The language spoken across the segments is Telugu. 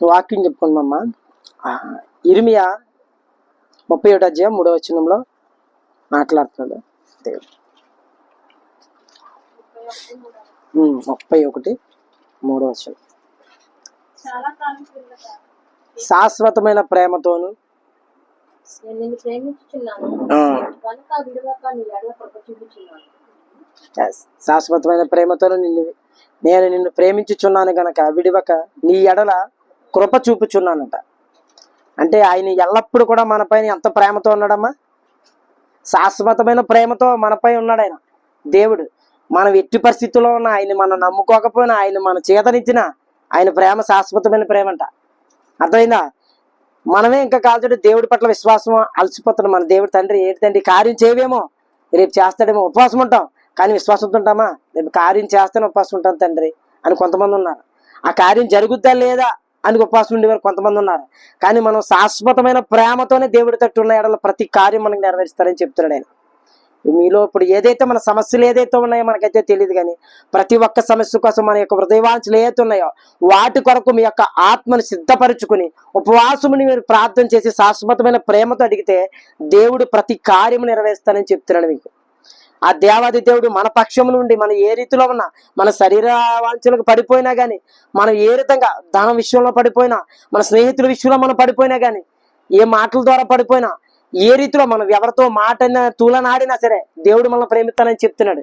వాక్యం చెప్పుకుందామా ఇరిమియా ముప్పై ఒకటి అధ్యాయం మూడవ వచనంలో మాట్లాడుతున్నాడు. దేవుడు. ముప్పై ఒకటి మూడవ వచనం. శాశ్వతమైన ప్రేమతోను శాశ్వతమైన ప్రేమతోను నిన్ను నేను నిన్ను ప్రేమించుచున్నాను గనక విడివక నీ ఎడల కృప చూపుచున్నానట. అంటే ఆయన ఎల్లప్పుడూ కూడా మనపైన ఎంత ప్రేమతో ఉన్నాడమ్మా? శాశ్వతమైన ప్రేమతో మనపై ఉన్నాడు ఆయన. దేవుడు మనం ఎట్టి పరిస్థితుల్లో ఉన్న ఆయన మనం నమ్ముకోకపోయినా ఆయన మన చేతనిచ్చిన ఆయన ప్రేమ శాశ్వతమైన ప్రేమ అంట అర్థమైందా? మనమే ఇంకా కాల్చడు దేవుడి పట్ల విశ్వాసం అలసిపోతున్నాం. మన దేవుడి తండ్రి ఏంటి తండ్రి కార్యం చేయవేమో? రేపు చేస్తాడేమో ఉపవాసం ఉంటాం. కానీ విశ్వాసంతో ఉంటామా? రేపు కార్యం చేస్తేనే ఉపవాసం ఉంటాం తండ్రి అని కొంతమంది ఉన్నారు. ఆ కార్యం జరుగుద్దా లేదా? అని ఉపవాసం ఉండేవారు కొంతమంది ఉన్నారు. కానీ మనం శాశ్వతమైన ప్రేమతోనే దేవుడి తట్టు ఉన్న ఎడల ప్రతి కార్యం మనకు నెరవేరుస్తారని చెప్తున్నాడు ఆయన. మీలో ఇప్పుడు ఏదైతే మన సమస్యలు ఏదైతే ఉన్నాయో మనకైతే తెలియదు కానీ ప్రతి ఒక్క సమస్య కోసం మన యొక్క హృదయవాంఛలు ఏదైతే ఉన్నాయో వాటి కొరకు మీ యొక్క ఆత్మను సిద్ధపరచుకుని ఉపవాసముని మీరు ప్రార్థన చేసి శాశ్వతమైన ప్రేమతో అడిగితే దేవుడు ప్రతి కార్యము నెరవేరుస్తానని చెప్తున్నాడు మీకు. ఆ దేవాది దేవుడు మన పక్షం నుండి మనం ఏ రీతిలో ఉన్నా మన శరీర వాంఛలకు పడిపోయినా కానీ మనం ఏ విధంగా ధనం విషయంలో పడిపోయినా మన స్నేహితుల విషయంలో మనం పడిపోయినా కానీ ఏ మాటల ద్వారా పడిపోయినా ఏ రీతిలో మనం ఎవరితో మాట తూలనాడినా సరే దేవుడు మనం ప్రేమిస్తానని చెప్తున్నాడు.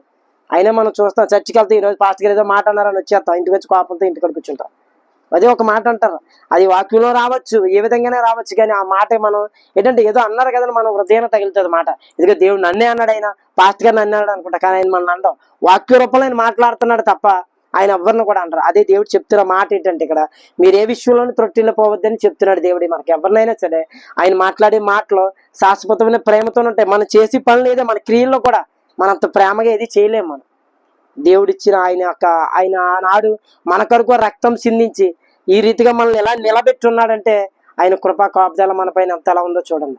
అయినా మనం చూస్తాం చర్చికి వెళ్తే ఈరోజు పాస్ట్ గారు ఏదో మాట అన్నారని వచ్చేస్తాం. ఇంటికి వచ్చి కోపంతో ఇంటికి కూర్చుంటాం. అదే ఒక మాట అంటారు. అది వాక్యంలో రావచ్చు ఏ విధంగానే రావచ్చు కానీ ఆ మాట మనం ఏంటంటే ఏదో అన్నారు కదా మనం హృదయాన్ని తగులుతుంది మాట. ఇదిగో దేవుడు నన్నే అన్నాడు ఆయన పాస్ట్ గారు నన్నే అన్నాడు అనుకుంటా కానీ ఆయన మనం అండం వాక్య రూపంలో ఆయన మాట్లాడుతున్నాడు తప్ప ఆయన ఎవరిని కూడా అంటారు అదే దేవుడు చెప్తున్న మాట ఏంటంటే ఇక్కడ మీరు ఏ విషయంలోనూ త్రొట్టిల్లు పోవద్దని చెప్తున్నాడు దేవుడు. మనకి ఎవరినైనా సరే ఆయన మాట్లాడే మాటలు శాశ్వతమైన ప్రేమతో ఉంటాయి. మనం చేసే పనులు ఏదో మన క్రియల్లో కూడా మనంత ప్రేమగా ఏది చేయలేము మనం. దేవుడిచ్చిన ఆయన యొక్క ఆయన ఆనాడు మన కొరకు రక్తం సిందించి ఈ రీతిగా మనల్ని ఎలా నిలబెట్టున్నాడంటే ఆయన కృపా కాపుదల మన పైన ఎంత ఎలా ఉందో చూడండి.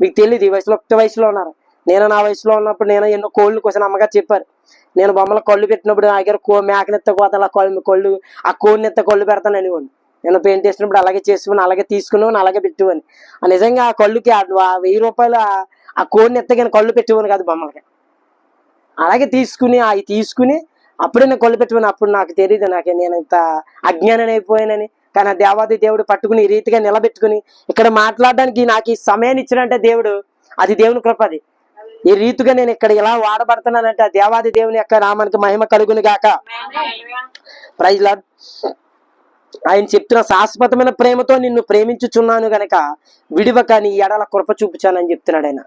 మీకు తెలియదు ఈ వయసులో ఒక్క వయసులో ఉన్నారు. నేను నా వయసులో ఉన్నప్పుడు నేను ఎన్నో కోళ్ళు కోసం అమ్మగారు చెప్పారు. నేను బొమ్మల కళ్ళు పెట్టినప్పుడు నా దగ్గర కో మేకనెత్త కోత కళ్ళు కోళ్ళు ఆ కోడినెత్త కళ్ళు పెడతాను అనేవాడిని. నేను పెయింట్ చేసినప్పుడు అలాగే చేసుకుని అలాగే తీసుకుని అలాగే పెట్టువని ఆ నిజంగా ఆ కళ్ళుకి ఆ వెయ్యి రూపాయలు ఆ- కోడిని ఎత్తగిన కళ్ళు పెట్టేవాని కాదు బొమ్మలకి. అలాగే తీసుకుని అవి తీసుకుని అప్పుడే నేను కొలు పెట్టుకుని అప్పుడు నాకు తెలియదు నాకు నేను ఇంత అజ్ఞానం అయిపోయానని. కానీ ఆ దేవాది దేవుడు పట్టుకుని ఈ రీతిగా నిలబెట్టుకుని ఇక్కడ మాట్లాడడానికి నాకు ఈ సమయాన్ని ఇచ్చినంటే దేవుడు అది దేవుని కృప అది. ఈ రీతిగా నేను ఇక్కడ ఇలా వాడబడుతున్నానంటే ఆ దేవాది దేవుని యొక్క నామానికి మహిమ కలుగును గాక. ప్రైజ్ ఆయన చెప్తున్న శాశ్వతమైన ప్రేమతో నిన్ను ప్రేమించుచున్నాను గనక విడివక నీ ఎడల కృప చూపుచానని చెప్తున్నాడు ఆయన.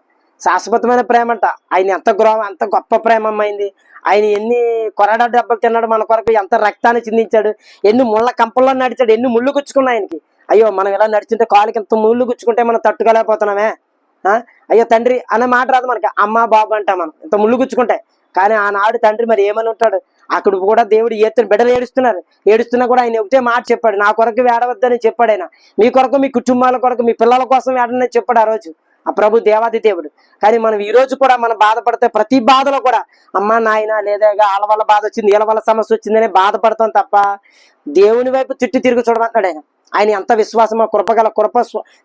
శాశ్వతమైన ప్రేమ అంట ఆయన ఎంత గృహ ఎంత గొప్ప ప్రేమ అమ్మైంది ఆయన ఎన్ని కొరడా డబ్బలు తిన్నాడు మన కొరకు ఎంత రక్తాన్ని చిందించాడు. ఎన్ని ముళ్ళ కంపల్లో నడిచాడు ఎన్ని ముళ్ళు గుచ్చుకున్నాయి ఆయనకి. అయ్యో మనం ఇలా నడిచింటే కాలుకి ఎంత ముళ్ళు గుచ్చుకుంటే మనం తట్టుకోలేకపోతున్నామే. ఆ? అయ్యో తండ్రి అనే మాట రాదు మనకి. అమ్మ బాబు అంటాం మనం. ఇంత ముళ్ళు గుచ్చుకుంటే. కానీ ఆనాడు తండ్రి మరి ఏమని ఉంటాడు? అక్కడ కూడా దేవుడు ఏతుని బిడ్డలు ఏడుస్తున్నారు. ఏడుస్తున్నా కూడా ఆయన ఒకటే మాట చెప్పాడు. నా కొరకు వేడవద్దని చెప్పాడు ఆయన. మీ కొరకు మీ కుటుంబాల కొరకు మీ పిల్లల కోసం వేడని చెప్పాడు ఆ రోజు. ఆ ప్రభు దేవాది దేవుడు. కానీ మనం ఈ రోజు కూడా మనం బాధపడితే ప్రతి బాధలో కూడా అమ్మ నాయన లేదా అలవల్ల వల్ల బాధ వచ్చింది ఇలవల్ల వల్ల సమస్య వచ్చిందని బాధపడతాం తప్ప దేవుని వైపు తిట్టి తిరిగి చూడమంటాడు ఆయన. ఆయన ఎంత విశ్వాసమో కృపగల కృప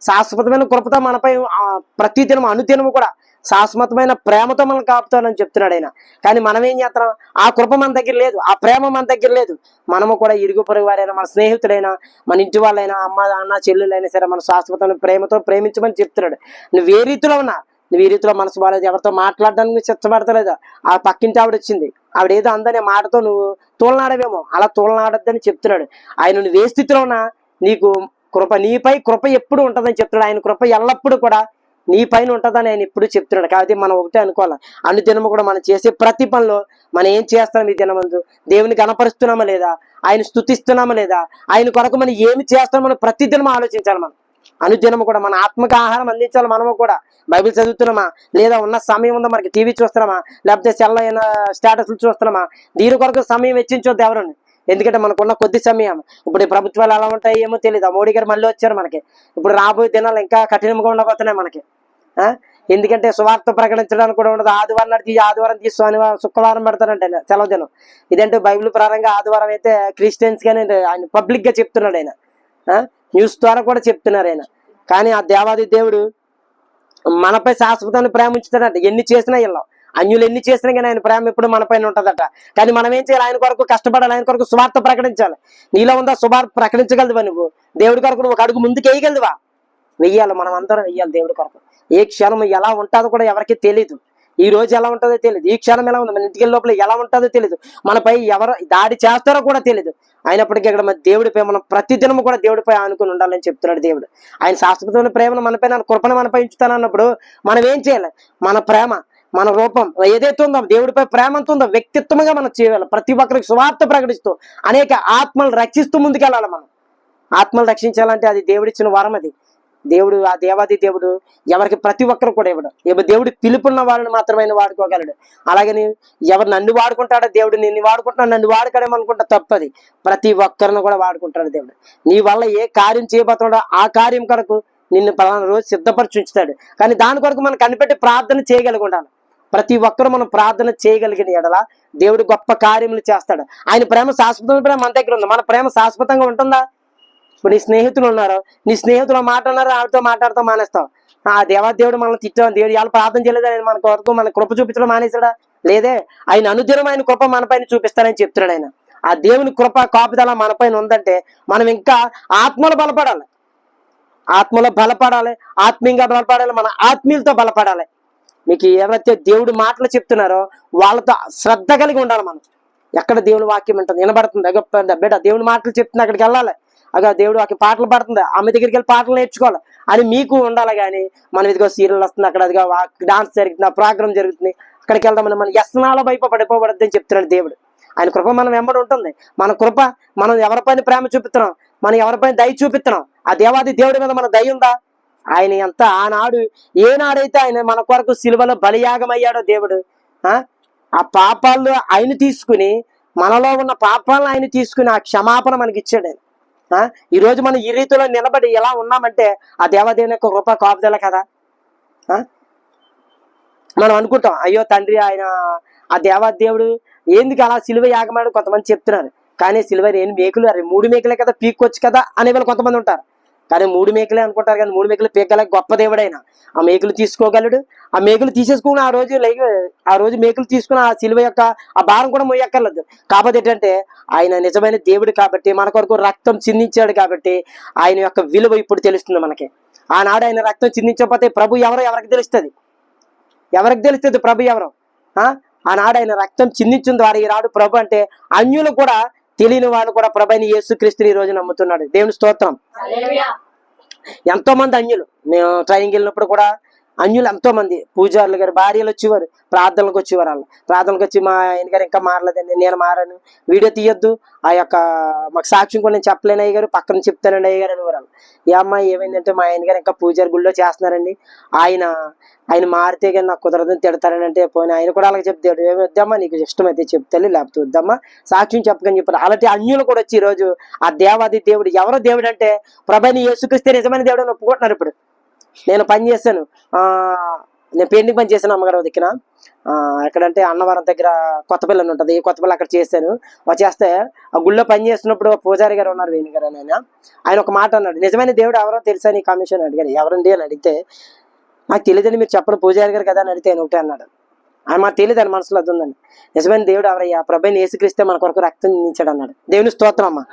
శాశ్వతమైన కృపతో మనపై ప్రతిదినం ప్రతి దినం అనుదినము కూడా శాశ్వతమైన ప్రేమతో మనం కాపుతానని చెప్తున్నాడు ఆయన. కానీ మనం ఏం చేస్తున్నాం ఆ కృప మన దగ్గర లేదు. ఆ ప్రేమ మన దగ్గర లేదు. మనము కూడా ఇరుగు పొరుగు వారైనా మన స్నేహితుడైనా మన ఇంటి వాళ్ళైనా అమ్మ అన్న చెల్లెలైనా సరే మన శాశ్వతమైన ప్రేమతో ప్రేమించమని చెప్తున్నాడు. నువ్వు ఏ రీతిలో ఉన్నా నువ్వు ఈ రీతిలో మనసు బాగాలేదు ఎవరితో మాట్లాడడానికి చిత్తపడతలేదు ఆ పక్కింటి ఆవిడ వచ్చింది. ఆవిడ ఏదో అందనే మాటతో నువ్వు తోలనాడవేమో అలా తోలనాడొద్దని చెప్తున్నాడు. ఆయన నువ్వు ఏ స్థితిలో ఉన్నా నీకు కృప నీపై కృప ఎప్పుడు ఉంటుందని చెప్తున్నాడు. ఆయన కృప ఎల్లప్పుడూ కూడా నీ పైన ఉంటుందని ఆయన ఇప్పుడు చెప్తున్నాడు. కాబట్టి మనం ఒకటే అనుకోవాలి? అన్ని దినము కూడా మనం చేసే ప్రతి పనిలో మనం ఏం చేస్తున్నాం ఈ దినమందు దేవుని గణపరుస్తున్నామా లేదా? ఆయన స్థుతిస్తున్నామా లేదా? ఆయన కొరకు మనం ఏమి చేస్తామో మనం ప్రతి దినం ఆలోచించాలి మనం. అనుదినము కూడా మన ఆత్మక ఆహారం అందించాలి మనము కూడా. బైబిల్ చదువుతున్నామా? లేదా ఉన్న సమయం ఉందో మనకి టీవీ చూస్తున్నామా? లేకపోతే సెల్ అయిన స్టేటస్లు చూస్తున్నామా? దీని కొరకు సమయం వెచ్చించొద్దు ఎవరని? ఎందుకంటే మనకున్న కొద్ది సమయం. ఇప్పుడు ఈ ప్రభుత్వాలు ఎలా ఉంటాయి ఏమో తెలియదు మోడీ గారు మళ్ళీ వచ్చారు మనకి. ఇప్పుడు రాబోయే దినాలు ఇంకా కఠినంగా ఉండబోతున్నాయి మనకి. ఎందుకంటే సువార్త ప్రకటించడానికి కూడా ఉండదు. ఆదివారం నాడు తీసి ఆదివారం తీసి శనివారం శుక్రవారం పెడతారంటే సెలవు దినం ఇదంటే బైబిల్ ప్రారంగా ఆదివారం అయితే క్రిస్టియన్స్ గానే ఆయన పబ్లిక్గా చెప్తున్నాడు ఆయన. ఆ? న్యూస్ ద్వారా కూడా చెప్తున్నారు ఆయన. కానీ ఆ దేవాది దేవుడు మనపై శాశ్వతాన్ని ప్రేమ ఉంచుతాడట ఎన్ని చేసినా ఇల్లం అన్యులు ఎన్ని చేసినా కానీ ఆయన ప్రేమ ఎప్పుడు మన పైన ఉంటుందట. కానీ మనం ఏం చేయాలి? ఆయన కొరకు కష్టపడాలి. ఆయన కొరకు స్వార్థ ప్రకటించాలి. నీలో ఉందా శుభార్త ప్రకటించగలదువా నువ్వు? దేవుడి కొరకు నువ్వు ఒక అడుగు ముందుకు వేయగలదువా? వెయ్యాలి. మనం అందరం వెయ్యాలి దేవుడి కొరకు. ఏ క్షణం ఎలా ఉంటుందో కూడా ఎవరికి తెలియదు ఈ రోజు ఎలా ఉంటుందో తెలియదు ఈ క్షణం ఎలా ఉంది మన ఇంటికి లోపల ఎలా ఉంటుందో తెలియదు మనపై ఎవరు దాడి చేస్తారో కూడా తెలియదు అయినప్పటికీ ఇక్కడ మన దేవుడిపై మనం ప్రతిదినం కూడా దేవుడిపై ఆనుకుని ఉండాలని చెప్తున్నాడు దేవుడు. ఆయన శాశ్వతమైన ప్రేమను మనపై నా కృపను మనపై ఉంచుతానన్నప్పుడు మనం ఏం చేయాలి? మన ప్రేమ మన రూపం ఏదైతే ఉందో దేవుడిపై ప్రేమ ఎంత ఉందో వ్యక్తిత్వంగా మనం చేయాలి. ప్రతి ఒక్కరికి సువార్త ప్రకటిస్తూ అనేక ఆత్మలు రక్షిస్తూ ముందుకెళ్ళాలి మనం. ఆత్మలు రక్షించాలంటే అది దేవుడిచ్చిన వరం అది. దేవుడు ఆ దేవాది దేవుడు ఎవరికి ప్రతి ఒక్కరు కూడా ఇవ్వడు. ఇవ్వ దేవుడు పిలుపున్న వాళ్ళని మాత్రమే ఆయన వాడుకోగలడు. అలాగని ఎవరు నన్ను వాడుకుంటాడో దేవుడు నిన్ను వాడుకుంటున్నాడు నన్ను వాడుకోవడమనుకుంటా తప్పది. ప్రతి ఒక్కరిని కూడా వాడుకుంటాడు దేవుడు. నీ వల్ల ఏ కార్యం చేయబోతున్నాడో ఆ కార్యం కొరకు నిన్ను పలానా రోజు సిద్ధపరిచి ఉంచుతాడు. కానీ దాని కొరకు మనం కనిపెట్టి ప్రార్థన చేయగలిగి ప్రతి ఒక్కరు మనం ప్రార్థన చేయగలిగిన ఎడల దేవుడు గొప్ప కార్యములు చేస్తాడు. ఆయన ప్రేమ శాశ్వతమైన ప్రేమ మన దగ్గర ఉంది? మన ప్రేమ శాశ్వతంగా ఉంటుందా? ఇప్పుడు నీ స్నేహితులు ఉన్నారు? నీ స్నేహితులు మాట్లాడినారు వాళ్ళతో మాట్లాడుతూ మానేస్తావు? ఆ దేవా దేవుడు మనల్ని తిట్టాం దేవుడు ఇవాళ ప్రార్థన చేయలేదు ఆయన మన కొరకు మన కృప చూపించడం మానేశాడా? లేదే. ఆయన అనుదినం ఆయన కృప మన పైన చెప్తున్నాడు ఆయన. ఆ దేవుని కృప కాపుదల మన పైన ఉందంటే మనం ఇంకా ఆత్మలు బలపడాలి. ఆత్మలో బలపడాలి. ఆత్మీయంగా బలపడాలి. మన ఆత్మీయులతో బలపడాలి. మీకు ఎవరైతే దేవుడు మాటలు చెప్తున్నారో వాళ్ళతో శ్రద్ధ కలిగి ఉండాలి మనం. ఎక్కడ దేవుని వాక్యం ఉంటుంది? వినబడుతుంది? అగ బిడ్డ దేవుని మాటలు చెప్తున్నా అక్కడికి వెళ్ళాలి. అగా దేవుడు ఆకి పాటలు పడుతుంది. ఆమె దగ్గరికి వెళ్ళి పాటలు నేర్చుకోవాలి. అని మీకు ఉండాలి కానీ మనం ఇదిగో సీరియల్ వస్తుంది అక్కడ అదిగో డాన్స్ జరుగుతుంది ప్రోగ్రామ్ జరుగుతుంది. అక్కడికి వెళ్దామని మన వ్యసనాల వైపు పడిపోబడద్దు అని చెప్తున్నాడు దేవుడు. ఆయన కృప మనం వెంబడి ఉంటుంది. మన కృప మనం ఎవరిపైన ప్రేమ చూపిస్తున్నాం? మనం ఎవరిపైన దయ చూపిస్తున్నాం? ఆ దేవాది దేవుడి మీద మన దయ ఉందా? ఆయన ఎంత ఆనాడు ఏనాడైతే ఆయన మన కొరకు సిలువలో బలియాగం అయ్యాడో దేవుడు ఆ? ఆ పాపాలు ఆయన తీసుకుని మనలో ఉన్న పాపాలను ఆయన తీసుకుని ఆ క్షమాపణ మనకి ఇచ్చాడు ఆయన. ఈ రోజు మనం ఈ రీతిలో నిలబడి ఎలా ఉన్నామంటే ఆ దేవదేవుని యొక్క కృప కాపుదల కదా? ఆ? మనం అనుకుంటాం అయ్యో తండ్రి ఆయన ఆ దేవా దేవుడు ఎందుకు అలా సిలువ యాగమాడు కొంతమంది చెప్తున్నారు. కానీ సిలువ ఏం మేకులు అరే మూడు మేకలే కదా పీక్కొచ్చు కదా అనే వాళ్ళు కొంతమంది ఉంటారు. కానీ మూడు మేకలే అనుకుంటారు కానీ మూడు మేకలు పీకలే గొప్ప దేవుడైనా. ఆ మేకులు తీసుకోగలడు. ఆ మేకలు తీసేసుకుని ఆ రోజు లైక్ ఆ రోజు మేకులు తీసుకుని ఆ సిలువ యొక్క ఆ భారం కూడా మొయ్యక్కర్లేదు. కాకపోతే ఏంటంటే ఆయన నిజమైన దేవుడు కాబట్టి మన కొరకు రక్తం చిందించాడు కాబట్టి ఆయన యొక్క విలువ ఇప్పుడు తెలుస్తుంది మనకి. ఆనాడు ఆయన రక్తం చిందించకపోతే ప్రభు ఎవరో ఎవరికి తెలుస్తుంది? ఎవరికి తెలుస్తుంది ప్రభు ఎవరో? ఆ? ఆనాడు ఆయన రక్తం చిందించిన ద్వారా ఈనాడు ప్రభు అంటే అన్యులు కూడా తెలియని వాళ్ళు కూడా ప్రభు యేసుక్రీస్తుని ఈ రోజు నమ్ముతున్నాడు. దేవుని స్తోత్రం. ఎంతో మంది అన్యులు. నేను ట్రైనింగ్ వెళ్ళినప్పుడు కూడా అన్యులు ఎంతో మంది పూజారులు గారు భార్యలు వచ్చేవారు ప్రార్థనలకు వచ్చేవారు వాళ్ళు. ప్రార్థనలకు వచ్చి మా ఆయన గారు ఇంకా మారలేదండి నేను మారాను. వీడియో తీయొద్దు. ఆ యొక్క మాకు సాక్ష్యం కూడా నేను చెప్పలేను అయ్య గారు పక్కన చెప్తానండి అయ్య గారు అనేవారు వాళ్ళు. ఏ అమ్మాయి ఏమైందంటే మా ఆయన గారు ఇంకా పూజారి గుళ్ళో చేస్తున్నారండి. ఆయన ఆయన మారితే కానీ నాకు కుదరదని తిడతారని అంటే పోయిన ఆయన కూడా అలాగే చెప్తాడు ఏమి వద్దామా నీకు ఇష్టమైతే చెప్తాను లేకపోతే వద్దామా సాక్ష్యం చెప్పకని చెప్పారు. అలాంటి అన్యులు కూడా వచ్చి ఈరోజు ఆ దేవాది దేవుడు ఎవరో దేవుడు అంటే ప్రభని యేసుక్రిస్తే నిజమైన దేవుడు అని ఒప్పుకుంటున్నారు ఇప్పుడు. నేను పని చేశాను. ఆ నేను పెయింటింగ్ పని చేశాను అమ్మగారు దిక్కున ఆ, ఎక్కడంటే అన్నవరం దగ్గర కొత్తపల్లి అని ఉంటుంది. కొత్తపల్లి అక్కడ చేశాను. వచ్చేస్తే ఆ గుళ్ళో పని చేస్తున్నప్పుడు పూజారి గారు ఉన్నారు వేణు గారు అని ఆయన. ఆయన ఒక మాట అన్నాడు. నిజమైన దేవుడు ఎవరో తెలుసా నీ కమిషన్ అడిగారు ఎవరండి? అని అడిగితే నాకు తెలియదండి మీరు చెప్పండి పూజారి గారు కదా అని అడిగితే ఆయన ఒకటే అన్నాడు. ఆయన మాకు తెలియదు ఆయన మనసులో అది ఉందండి నిజమైన దేవుడు ఎవరయ్యా? ప్రభైని ఏసుక్రీస్తే మన కొరకు రక్తం నిందించాడు అన్నాడు. దేవుని స్తోత్రం అమ్మా.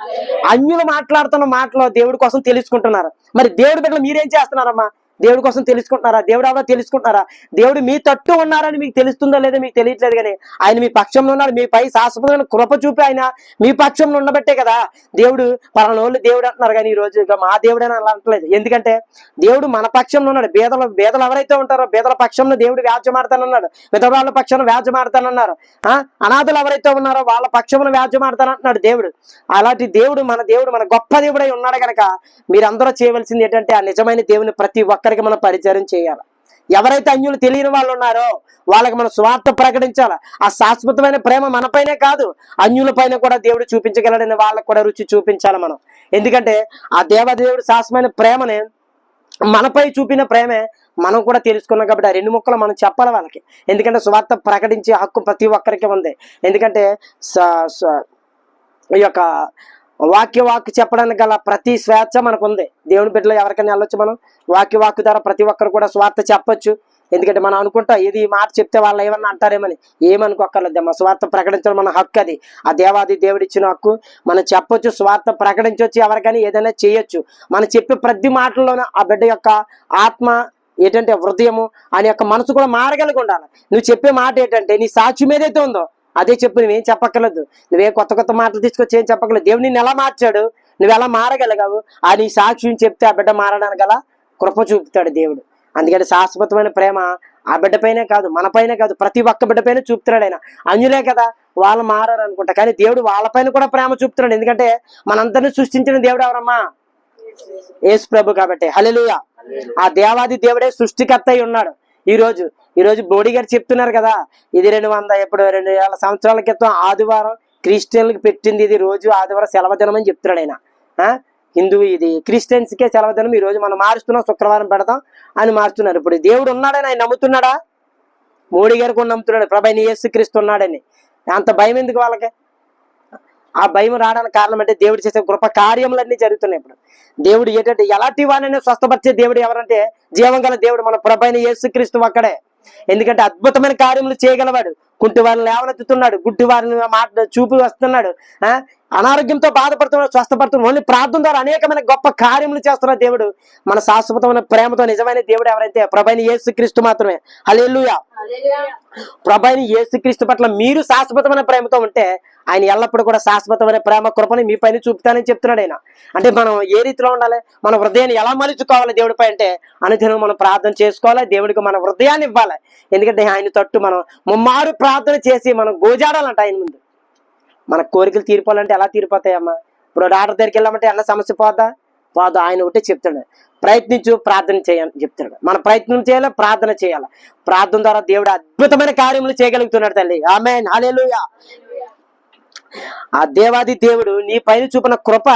అన్యులు మాట్లాడుతున్న మాటలో దేవుడి కోసం తెలుసుకుంటున్నారు. మరి దేవుడి బిడ్డలు మీరేం చేస్తున్నారమ్మా? దేవుడి కోసం తెలుసుకుంటున్నారా? దేవుడు ఎవరో తెలుసుకుంటున్నారా? దేవుడు మీ తట్టు ఉన్నారని మీకు తెలుస్తుందో లేదో మీకు తెలియట్లేదు కానీ ఆయన మీ పక్షంలో ఉన్నాడు. మీ పై శాశ్వతమైన కృప చూపి ఆయన మీ పక్షంలో ఉండబట్టే కదా దేవుడు పలానోళ్ళు దేవుడు అంటున్నారు కానీ ఈ రోజు మా దేవుడు అని అలా అంటలేదు ఎందుకంటే దేవుడు మన పక్షంలో ఉన్నాడు. బేదల బేదలు ఎవరైతే ఉంటారో బేదల పక్షంలో దేవుడు వ్యాజ్యమాడతానన్నాడు విధవాళ్ళ పక్షంలో వ్యాజ్యమాడతానన్నారు ఆ? అనాథలు ఎవరైతే ఉన్నారో వాళ్ళ పక్షంలో వ్యాజ్యమాడతానంటున్నాడు దేవుడు. అలాంటి దేవుడు మన దేవుడు మన గొప్ప దేవుడై ఉన్నాడు గనక మీరందరూ చేయవలసింది ఏంటంటే ఆ నిజమైన దేవుని ప్రతి ఒక్క ఒక్కరికి మనం పరిచయం చేయాలి. ఎవరైతే అన్యులు తెలియని వాళ్ళు ఉన్నారో వాళ్ళకి మనం స్వార్థ ప్రకటించాలి. ఆ శాశ్వతమైన ప్రేమ మనపైనే కాదు అన్యులపైన కూడా దేవుడు చూపించగలడని వాళ్ళకి కూడా రుచి చూపించాలి మనం. ఎందుకంటే ఆ దేవదేవుడు శాశ్వతమైన ప్రేమని మనపై చూపిన ప్రేమే మనం కూడా తెలుసుకున్నాం కాబట్టి ఆ రెండు ముక్కలు మనం చెప్పాలి వాళ్ళకి. ఎందుకంటే స్వార్థ ప్రకటించే హక్కు ప్రతి ఒక్కరికి ఉంది. ఎందుకంటే స- ఈ యొక్క వాక్య వాక్య చెప్పడానికి గల ప్రతి స్వేచ్ఛ మనకు ఉంది దేవుని బిడ్డలో ఎవరికైనా వెళ్ళొచ్చు మనం. వాక్య వాక్కు ద్వారా ప్రతి ఒక్కరు కూడా స్వార్థ చెప్పొచ్చు. ఎందుకంటే మనం అనుకుంటా ఇది ఈ మాట చెప్తే వాళ్ళు ఏమన్నా అంటారేమని. ఏమనుకోక్కర్లేదు మన స్వార్థ ప్రకటించడం మన హక్కు అది. ఆ దేవాది దేవుడు ఇచ్చిన హక్కు. మనం చెప్పొచ్చు స్వార్థ ప్రకటించవచ్చు ఎవరికైనా ఏదైనా చేయొచ్చు. మనం చెప్పే ప్రతి మాటల్లోనూ ఆ బిడ్డ యొక్క ఆత్మ ఏంటంటే హృదయము అని యొక్క మనసు కూడా మారగలిగి ఉండాలి. నువ్వు చెప్పే మాట ఏంటంటే నీ సాక్ష్యం ఏదైతే ఉందో అదే చెప్పు నువ్వేం చెప్పక్కర్లేదు. నువ్వే కొత్త కొత్త మాటలు తీసుకొచ్చి ఏం చెప్పక్కర్లేదు. దేవుడు నిన్ను ఎలా మార్చాడు? నువ్వు ఎలా మారగలిగావు? ఆ నీ సాక్ష్యం చెప్తే ఆ బిడ్డ మారడానికి గల కృప చూపుతాడు దేవుడు. అందుకని శాశ్వతమైన ప్రేమ ఆ బిడ్డపైనే కాదు మనపైనే కాదు ప్రతి ఒక్క బిడ్డపైన చూపుతున్నాడు ఆయన. అంజులే కదా వాళ్ళు మారారు అనుకుంటా కానీ దేవుడు వాళ్ళపైన కూడా ప్రేమ చూపుతున్నాడు. ఎందుకంటే మనందరినీ సృష్టించిన దేవుడు ఎవరమ్మా? యేసు ప్రభు కాబట్టి. హల్లెలూయా. ఆ దేవాది దేవుడే సృష్టికర్త అయి ఉన్నాడు. ఈ రోజు ఈ రోజు బోడి గారు చెప్తున్నారు కదా ఇది రెండు వంద ఇప్పుడు రెండు వేల సంవత్సరాల క్రితం ఆదివారం క్రిస్టియన్లకు పెట్టింది ఇది రోజు ఆదివారం సెలవు దినం అని చెప్తున్నాడు ఆయన. ఆ? హిందూ ఇది క్రిస్టియన్స్కే సెలవు దినం ఈ రోజు మనం మారుస్తున్నాం శుక్రవారం పెడతాం అని మారుస్తున్నారు. ఇప్పుడు దేవుడు ఉన్నాడని ఆయన నమ్ముతున్నాడా? మోడీ గారు కూడా నమ్ముతున్నాడు. ప్రభైని యేసు క్రీస్తు ఉన్నాడని. అంత భయం ఎందుకు వాళ్ళకి? ఆ భయం రావడానికి కారణం అంటే దేవుడు చేసే కృప కార్యములన్నీ జరుగుతున్నాయి ఇప్పుడు. దేవుడు ఏంటంటే ఎలాంటి వాళ్ళని స్వస్థపరిచే దేవుడు ఎవరంటే జీవం గల దేవుడు మన ప్రభైన యేసుక్రీస్తు ఒక్కడే. ఎందుకంటే అద్భుతమైన కార్యములు చేయగలవాడు. కుంటి వారిని లేవనెత్తుతున్నాడు. గుడ్డి వారిని మాట చూపి వస్తున్నాడు. ఆ? అనారోగ్యంతో బాధపడుతున్నాడు స్వస్థపడుతున్నాడు ఓన్లీ ప్రార్థన ద్వారా అనేకమైన గొప్ప కార్యములు చేస్తున్నాడు దేవుడు. మన శాశ్వతమైన ప్రేమతో నిజమైన దేవుడు ఎవరైతే? ప్రభైన యేసుక్రీస్తు మాత్రమే. అలెలుయా ప్రభైన యేసుక్రీస్తు పట్ల మీరు శాశ్వతమైన ప్రేమతో ఉంటే ఆయన ఎల్లప్పుడూ కూడా శాశ్వతమైన ప్రేమ కృపని మీ పైన చూపుతానని చెప్తున్నాడు ఆయన. అంటే మనం ఏ రీతిలో ఉండాలి? మన హృదయాన్ని ఎలా మలుచుకోవాలి దేవుడిపై అంటే అనుదినం మనం ప్రార్థన చేసుకోవాలి దేవుడికి మన హృదయాన్ని ఇవ్వాలి. ఎందుకంటే ఆయన తట్టు మనం ముమ్మారు ప్రార్థన చేసి మనం గోజాడాలంట ఆయన ముందు. మన కోరికలు తీరిపోవాలంటే ఎలా తీరిపోతాయమ్మా? ఇప్పుడు డాక్టర్ దగ్గరికి వెళ్ళామంటే ఎలా సమస్య పోదా పోదు ఆయన ఒకటే చెప్తాడు. ప్రయత్నించు ప్రార్థన చేయని చెప్తాడు. మన ప్రయత్నం చేయాలి? ప్రార్థన చేయాలి? ప్రార్థన ద్వారా దేవుడు అద్భుతమైన కార్యములు చేయగలుగుతున్నాడు తల్లి. ఆమె నాలేలుయా ఆ దేవాది దేవుడు నీ పైన చూపిన కృప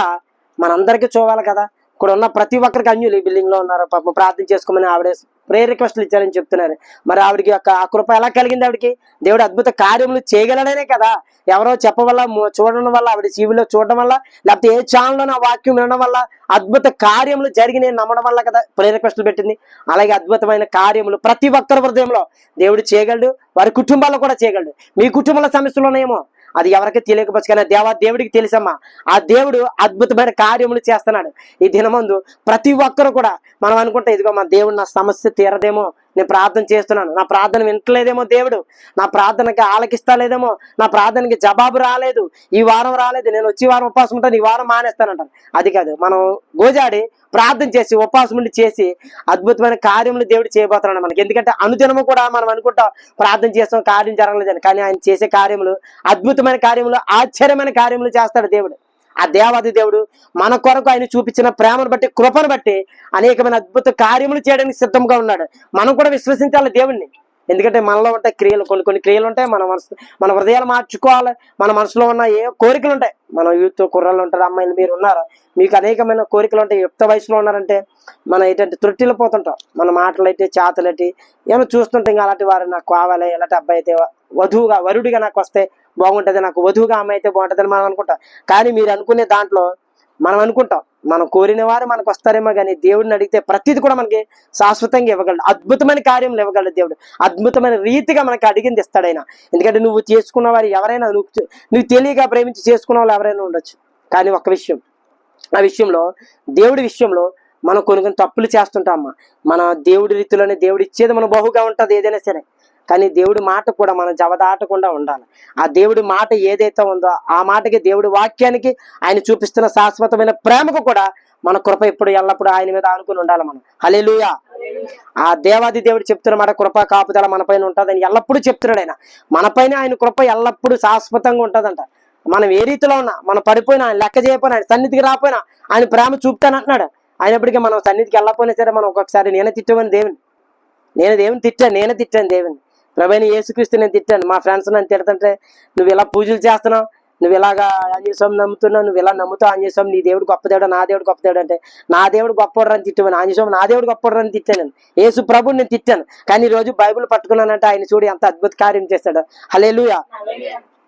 మనందరికీ చూడాలి కదా. ఇక్కడ ఉన్న ప్రతి ఒక్కరికి అన్యులు ఈ బిల్డింగ్లో ఉన్నారు. పాపం ప్రార్థన చేసుకోమని ఆవిడ ప్రేయర్ రిక్వెస్ట్లు ఇచ్చారని చెప్తున్నారు. మరి ఆవిడకి యొక్క ఆ కృప ఎలా కలిగింది ఆవిడకి? దేవుడు అద్భుత కార్యములు చేయగలడనే కదా. ఎవరో చెప్పవల్ల చూడడం వల్ల ఆవిడ టీవీలో చూడడం వల్ల లేకపోతే ఏ ఛానల్లో నా వాక్యం వినడం వల్ల అద్భుత కార్యములు జరిగినాయి నేను నమ్మడం వల్ల కదా ప్రేయర్ రిక్వెస్ట్లు పెట్టింది. అలాగే అద్భుతమైన కార్యములు ప్రతి ఒక్కరి హృదయంలో దేవుడు చేయగలడు. వారి కుటుంబాల్లో కూడా చేయగలడు. మీ కుటుంబంలో సమస్యలు ఉన్నాయేమో? అది ఎవరికి తెలియకపోవచ్చు కానీ దేవా దేవుడికి తెలుసమ్మా. ఆ దేవుడు అద్భుతమైన కార్యములు చేస్తున్నాడు. ఈ దినమందు ప్రతి ఒక్కరు కూడా మనం అనుకుంటే ఇదిగో మా దేవుడు నా సమస్య తీరదేమో నేను ప్రార్థన చేస్తున్నాను. నా ప్రార్థన వింటలేదేమో దేవుడు. నా ప్రార్థనకి ఆలకిస్తలేదేమో. నా ప్రార్థనకి జవాబు రాలేదు. ఈ వారం రాలేదు. నేను వచ్చి వారం ఉపవాసం ఉంటాను. ఈ వారం మానేస్తానంటాను అది కాదు. మనం గోజాడి ప్రార్థన చేసి ఉపవాసం చేసి అద్భుతమైన కార్యములు దేవుడు చేయబోతున్నాడు మనకి. ఎందుకంటే అనుదినము కూడా మనం అనుకుంటాం ప్రార్థన చేస్తాం కార్యం జరగలేదని. కానీ ఆయన చేసే కార్యములు అద్భుతమైన కార్యములు ఆశ్చర్యమైన కార్యములు చేస్తాడు దేవుడు. ఆ దేవాది దేవుడు మన కొరకు ఆయన చూపించిన ప్రేమను బట్టి కృపను బట్టి అనేకమైన అద్భుత కార్యములు చేయడానికి సిద్ధంగా ఉన్నాడు. మనం కూడా విశ్వసించాలి దేవుణ్ణి. ఎందుకంటే మనలో ఉంటాయి క్రియలు కొన్ని కొన్ని క్రియలు ఉంటాయి. మన మనసు మన హృదయాలు మార్చుకోవాలి. మన మనసులో ఉన్న ఏ కోరికలు ఉంటాయి. మన యూత్ కుర్రలు ఉంటారు అమ్మాయిలు మీరు ఉన్నారు. మీకు అనేకమైన కోరికలు ఉంటాయి. యుక్త వయసులో ఉన్నారంటే మన ఏంటంటే త్రుట్టిలో పోతుంటాం. మన మాటలు అయితే చేతలైతే ఏమో చూస్తుంటే ఇంకా అలాంటి వారు నాకు కావాలి ఇలాంటి అబ్బాయి అయితే వధువుగా వరుడిగా నాకు వస్తే బాగుంటది నాకు వధువుగా అమ్మాయి అయితే బాగుంటది మనం అనుకుంటాం. కానీ మీరు అనుకునే దాంట్లో మనం అనుకుంటాం మనం కోరిన వారు మనకు వస్తారేమో కానీ దేవుడిని అడిగితే ప్రతిది కూడా మనకి శాశ్వతంగా ఇవ్వగలడు. అద్భుతమైన కార్యములు ఇవ్వగలడు దేవుడు. అద్భుతమైన రీతిగా మనకి అడిగింది ఇస్తాడైనా ఎందుకంటే నువ్వు చేసుకున్న వారు ఎవరైనా నువ్వు నువ్వు తెలియగా ప్రేమించి చేసుకున్న వాళ్ళు ఎవరైనా ఉండొచ్చు. కానీ ఒక విషయం ఆ విషయంలో దేవుడి విషయంలో మనం కొన్ని కొన్ని తప్పులు అమ్మ. మన దేవుడి రీతిలోనే దేవుడు ఇచ్చేది మన బహుగా ఉంటుంది ఏదైనా సరే. కానీ దేవుడి మాట కూడా మనం జవదాటకుండా ఉండాలి. ఆ దేవుడి మాట ఏదైతే ఉందో ఆ మాటకి దేవుడి వాక్యానికి ఆయన చూపిస్తున్న శాశ్వతమైన ప్రేమకు కూడా మన కృప ఇప్పుడు ఎల్లప్పుడూ ఆయన మీద ఆనుకుని ఉండాలి మనం. హలేలుయా ఆ దేవాది దేవుడు చెప్తున్న మాట కృప కాపుదల మన పైన ఉంటుందని ఎల్లప్పుడూ చెప్తున్నాడు ఆయన. మన పైన ఆయన కృప ఎల్లప్పుడూ శాశ్వతంగా ఉంటుందంట. మనం ఏ రీతిలో ఉన్నా మనం పడిపోయినా ఆయన లెక్క చేయపోయినా ఆయన సన్నిధికి రాపోయినా ఆయన ప్రేమ చూపుతానంటున్నాడు అయినప్పటికీ మనం సన్నిధికి వెళ్ళకపోయినా సరే మనం ఒక్కొక్కసారి నేనే తిట్టమని దేవుని నేను దేవుని తిట్టాను నేనే తిట్టాను దేవుని. ప్రభైన యేసుక్రీస్తు నేను తిట్టాను. మా ఫ్రెండ్స్ నన్ను తిడుతుంటే నువ్వు ఇలా పూజలు చేస్తున్నావు నువ్వు ఇలాగా ఆంజనేయస్వామి నమ్ముతున్నావు నువ్వు ఇలా నమ్ముతావు ఆంజనేయస్వామి నీ దేవుడు గొప్ప దేవుడు నా దేవుడు గొప్ప దేవుడు అంటే నా దేవుడు గొప్పవాడు అని తిట్టుమని ఆంజనేయస్వామి నా దేవుడు గొప్పవాడు అని తిట్టాను నేను. యేసు ప్రభుని నేను తిట్టాను. కానీ ఈ రోజు బైబిల్ పట్టుకున్నానంటే ఆయన చూడు ఎంత అద్భుత కార్యం చేస్తాడు. హలేలుయా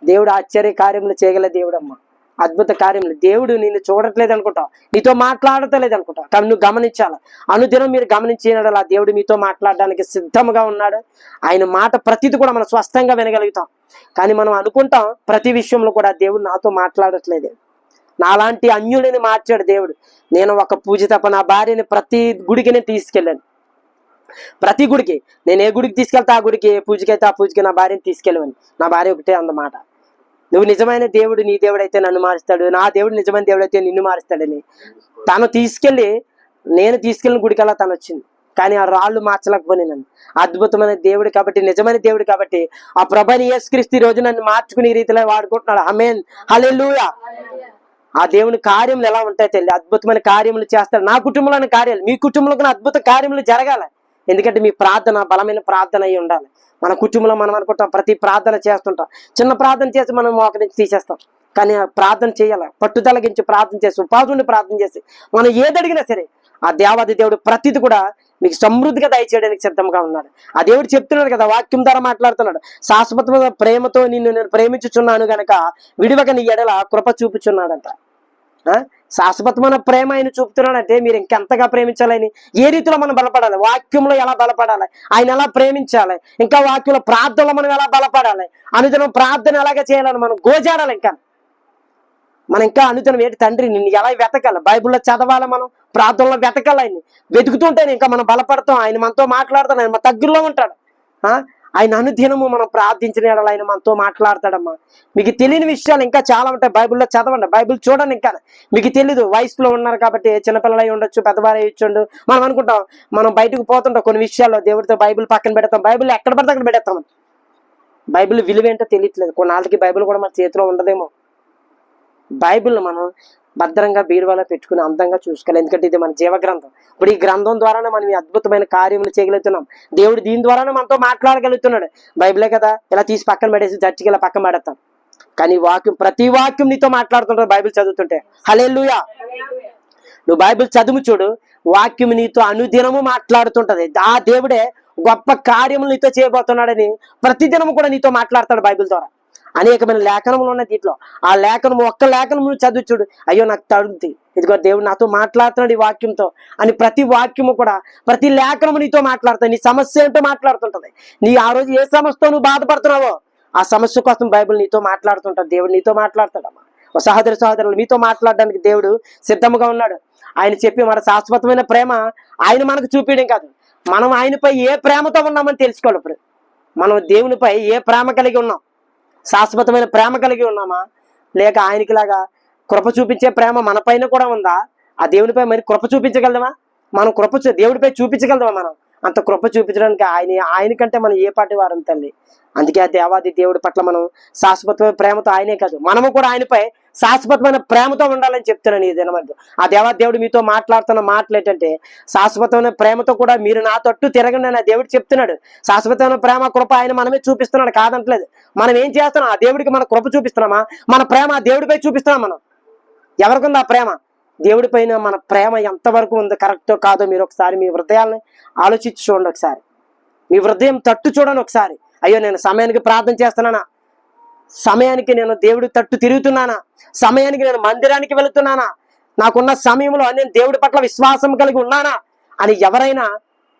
దేవుడు ఆశ్చర్య కార్యములు చేయగల దేవుడు అమ్మ అద్భుత కార్యములు. దేవుడు నిన్ను చూడట్లేదు అనుకుంటావు నీతో మాట్లాడతలేదు అనుకుంటావు కానీ నువ్వు గమనించాలి? అనుదినం మీరు గమనించిన దేవుడు మీతో మాట్లాడడానికి సిద్ధంగా ఉన్నాడు. ఆయన మాట ప్రతిది కూడా మనం స్వస్థంగా వినగలుగుతాం. కానీ మనం అనుకుంటాం ప్రతి విషయంలో కూడా దేవుడు నాతో మాట్లాడట్లేదు. నాలాంటి అన్యుడిని మార్చాడు దేవుడు. నేను ఒక పూజ తప్ప నా భార్యని ప్రతి గుడికి నేను తీసుకెళ్ళాను. ప్రతి గుడికి. నేను ఏ గుడికి తీసుకెళ్తా ఆ గుడికి ఏ పూజకి అయితే ఆ పూజకి నా భార్యని తీసుకెళ్ళవని నా భార్య ఒకటే అన్నమాట. నువ్వు నిజమైన దేవుడు నీ దేవుడు అయితే నన్ను మారుస్తాడు. నా దేవుడు నిజమైన దేవుడైతే నిన్ను మారుస్తాడని. తను తీసుకెళ్ళి నేను తీసుకెళ్ళిన గుడికల్లా తను వచ్చింది. కానీ ఆ రాళ్ళు మార్చలేకపోయి నన్ను. అద్భుతమైన దేవుడు కాబట్టి నిజమైన దేవుడు కాబట్టి ఆ ప్రభని యేసుక్రీస్తు ఈ రోజు నన్ను మార్చుకునే రీతిలో వాడుకుంటున్నాడు. అమేన్ హల్లెలూయా. ఆ దేవుని కార్యములు ఎలా ఉంటాయి తల్లి? అద్భుతమైన కార్యములు చేస్తాడు. నా కుటుంబంలోని కార్యాలు మీ కుటుంబంలో అద్భుత కార్యములు జరగాలి. ఎందుకంటే మీ ప్రార్థన బలమైన ప్రార్థన అయి ఉండాలి. మన కుటుంబంలో మనం అనుకుంటాం ప్రతి ప్రార్థన చేస్తుంటాం. చిన్న ప్రార్థన చేసి మనం ఒక నుంచి తీసేస్తాం. కానీ ప్రార్థన చేయాలి? పట్టుదలగించి ప్రార్థన చేసి ఉపాధుని ప్రార్థన చేసి మనం ఏది అడిగినా సరే ఆ దేవాది దేవుడు ప్రతిది కూడా మీకు సమృద్ధిగా దయచేయడానికి సిద్ధంగా ఉన్నాడు. ఆ దేవుడు చెప్తున్నాడు కదా వాక్యం ద్వారా మాట్లాడుతున్నాడు. శాశ్వత ప్రేమతో నిన్ను నేను ప్రేమించుచున్నాను గనక విడివక నీ ఎడల కృప చూపుచున్నాడంట. ఆ? శాశ్వతమైన ప్రేమ ఆయన చూపుతున్నాడంటే మీరు ఇంకెంతగా ప్రేమించాలని ఏ రీతిలో మనం బలపడాలి? వాక్యంలో ఎలా బలపడాలి? ఆయన ఎలా ప్రేమించాలి? ఇంకా వాక్యంలో ప్రార్థనలో మనం ఎలా బలపడాలి? అనుదినం ప్రార్థన ఎలాగ చేయాలని మనం గోజాడాలి ఇంకా? మనం ఇంకా అనుదినం ఏంటి తండ్రి నిన్ను ఎలా వెతకాలి? బైబిల్లో చదవాలి మనం? ప్రార్థనలో వెతకాలి ఆయన్ని. వెతుకుతుంటేనే ఇంకా మనం బలపడతాం. ఆయన మనతో మాట్లాడతాం ఆయన మన దగ్గరలో ఉంటాడు. ఆ? ఆయన అనుదినము మనం ప్రార్థించిన యెడల ఆయన మనతో మాట్లాడతాడమ్మా. మీకు తెలియని విషయాలు ఇంకా చాలా ఉంటాయి. బైబిల్లో చదవండి. బైబిల్ చూడండి ఇంకా. మీకు తెలీదు. వయసులో ఉన్నారు కాబట్టి చిన్నపిల్లలై ఉండొచ్చు పెద్దవారు అయ్యొచ్చు మనం అనుకుంటాం మనం బయటకు పోతుంటాం కొన్ని విషయాల్లో. దేవుడితో బైబిల్ పక్కన పెడతాం. బైబిల్ ఎక్కడ పడితే అక్కడ పెడతాం. బైబిల్ విలువ ఏంటో తెలియట్లేదు. కొన్నాళ్ళకి బైబిల్ కూడా మన చేతిలో ఉండదేమో. బైబిల్ మనం భద్రంగా బీరువాలో పెట్టుకుని అందంగా చూసుకోవాలి. ఎందుకంటే ఇది మన జీవ గ్రంథం ఇప్పుడు ఈ గ్రంథం ద్వారానే మనం ఈ అద్భుతమైన కార్యములు చేయగలుగుతున్నాం. దేవుడు దీని ద్వారానే మనతో మాట్లాడగలుగుతున్నాడు. బైబిలే కదా ఇలా తీసి పక్కన పడేసి చర్చికి ఇలా పక్కన పడతాం కానీ వాక్యం ప్రతి వాక్యం నీతో మాట్లాడుతుంటారు బైబిల్ చదువుతుంటే. హల్లెలూయా. నువ్వు బైబిల్ చదువు చూడు వాక్యం నీతో అనుదినము మాట్లాడుతుంటది. ఆ దేవుడే గొప్ప కార్యములు నీతో చేయబోతున్నాడని ప్రతిదినము కూడా నీతో మాట్లాడతాడు బైబిల్ ద్వారా. అనేకమైన లేఖనములు ఉన్నాయి దీంట్లో. ఆ లేఖనం ఒక్క లేఖనం చదువుచుడు చదువు చూడు. అయ్యో నాకు తడుగుద్ది ఇదిగో దేవుడు నాతో మాట్లాడుతున్నాడు ఈ వాక్యంతో. అని ప్రతి వాక్యము కూడా ప్రతి లేఖనము నీతో మాట్లాడుతుంది. నీ సమస్య ఏంటో మాట్లాడుతుంటది. నీ ఆ రోజు ఏ సమస్యతో నువ్వు బాధపడుతున్నావో ఆ సమస్య కోసం బైబిల్ నీతో మాట్లాడుతుంటాడు దేవుడు నీతో మాట్లాడతాడమ్మా. ఓ సహోదరి సహోదరులు మీతో మాట్లాడడానికి దేవుడు సిద్ధంగా ఉన్నాడు. ఆయన చెప్పి మన శాశ్వతమైన ప్రేమ ఆయన మనకు చూపించడం కాదు. మనం ఆయనపై ఏ ప్రేమతో ఉన్నామని తెలుసుకోవాలి ఇప్పుడు. మనం దేవునిపై ఏ ప్రేమ కలిగి ఉన్నాం? శాశ్వతమైన ప్రేమ కలిగి ఉన్నామా? లేక ఆయనకిలాగా కృప చూపించే ప్రేమ మన పైన కూడా ఉందా? ఆ దేవునిపై మరి కృప చూపించగలమా మనం కృప దేవుడిపై చూపించగలమా మనం? అంత కృప చూపించడానికి ఆయన ఆయన కంటే మనం ఏ పాటి వారం తల్లి? అందుకే ఆ దేవాది దేవుడి పట్ల మనం శాశ్వతమైన ప్రేమతో ఆయనే కాదు. మనము కూడా ఆయనపై శాశ్వతమైన ప్రేమతో ఉండాలని చెప్తున్నాను ఈ దినమధ్య ఆ దేవాదేవుడు మీతో మాట్లాడుతున్న మాటలు ఏంటంటే శాశ్వతమైన ప్రేమతో కూడా మీరు నా తట్టు తిరగండి అని ఆ దేవుడు చెప్తున్నాడు. శాశ్వతమైన ప్రేమ కృప ఆయన మనమే చూపిస్తున్నాడు కాదంటలేదు. మనం ఏం చేస్తున్నాం? ఆ దేవుడికి మన కృప చూపిస్తున్నామా? మన ప్రేమ ఆ దేవుడిపై చూపిస్తున్నాం మనం. ఎవరికి ఆ ప్రేమ? దేవుడి పైన మన ప్రేమ ఎంతవరకు ఉందో? కరెక్టో కాదో మీరు ఒకసారి మీ హృదయాలను ఆలోచించి చూడండి ఒకసారి. మీ హృదయం తట్టు చూడండి ఒకసారి. అయ్యో నేను సమయానికి ప్రార్థన చేస్తున్నానా? సమయానికి నేను దేవుడి తట్టు తిరుగుతున్నానా? సమయానికి నేను మందిరానికి వెళుతున్నానా? నాకున్న సమయంలో నేను దేవుడి పట్ల విశ్వాసం కలిగి ఉన్నానా? అని ఎవరైనా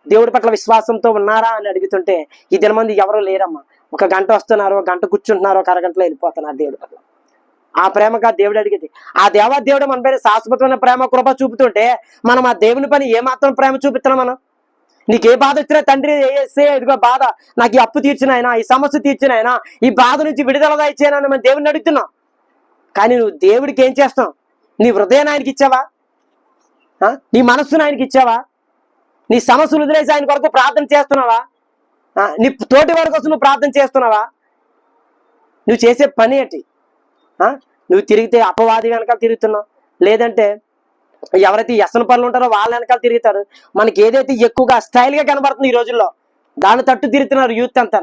దేవుడి పట్ల విశ్వాసంతో ఉన్నారా అని అడుగుతుంటే ఈ మంది ఎవరు లేరమ్మా. ఒక గంట వస్తున్నారు ఒక గంట కూర్చుంటున్నారు ఒక అరగంటలో వెళ్ళిపోతున్నారు దేవుడి పట్ల. ఆ ప్రేమగా దేవుడు అడిగేది. ఆ దేవా దేవుడు మన పైన శాశ్వతమైన ప్రేమ కృప చూపుతుంటే మనం ఆ దేవుని పని ఏమాత్రం ప్రేమ చూపిస్తున్నాం మనం? నీకు ఏ బాధ వచ్చినా తండ్రి ఏసే ఇదిగో బాధ. నాకు ఈ అప్పు తీర్చినాయన ఈ సమస్య తీర్చినాయనా ఈ బాధ నుంచి విడుదలగా ఇచ్చేనని మనం దేవుడిని అడుగుతున్నాం. కానీ నువ్వు దేవుడికి ఏం చేస్తావు నీ హృదయాన్ని ఆయనకి ఇచ్చావా? ఆ? నీ మనస్సును ఆయనకి ఇచ్చావా? నీ సమస్యలు వదిలేసి ఆయన కొరకు ప్రార్థన చేస్తున్నావా? నీ తోటి వారి కోసం నువ్వు ప్రార్థన చేస్తున్నావా? నువ్వు చేసే పని ఏంటి? ఆ? నువ్వు తిరిగితే అపవాది వెనకాల తిరుగుతున్నావు. లేదంటే ఎవరైతే వ్యసన పనులు ఉంటారో వాళ్ళ వెనకాల తిరుగుతారు. మనకి ఏదైతే ఎక్కువగా స్టైల్గా కనబడుతుంది ఈ రోజుల్లో దాని తట్టు తిరుగుతున్నారు యూత్ అంతా.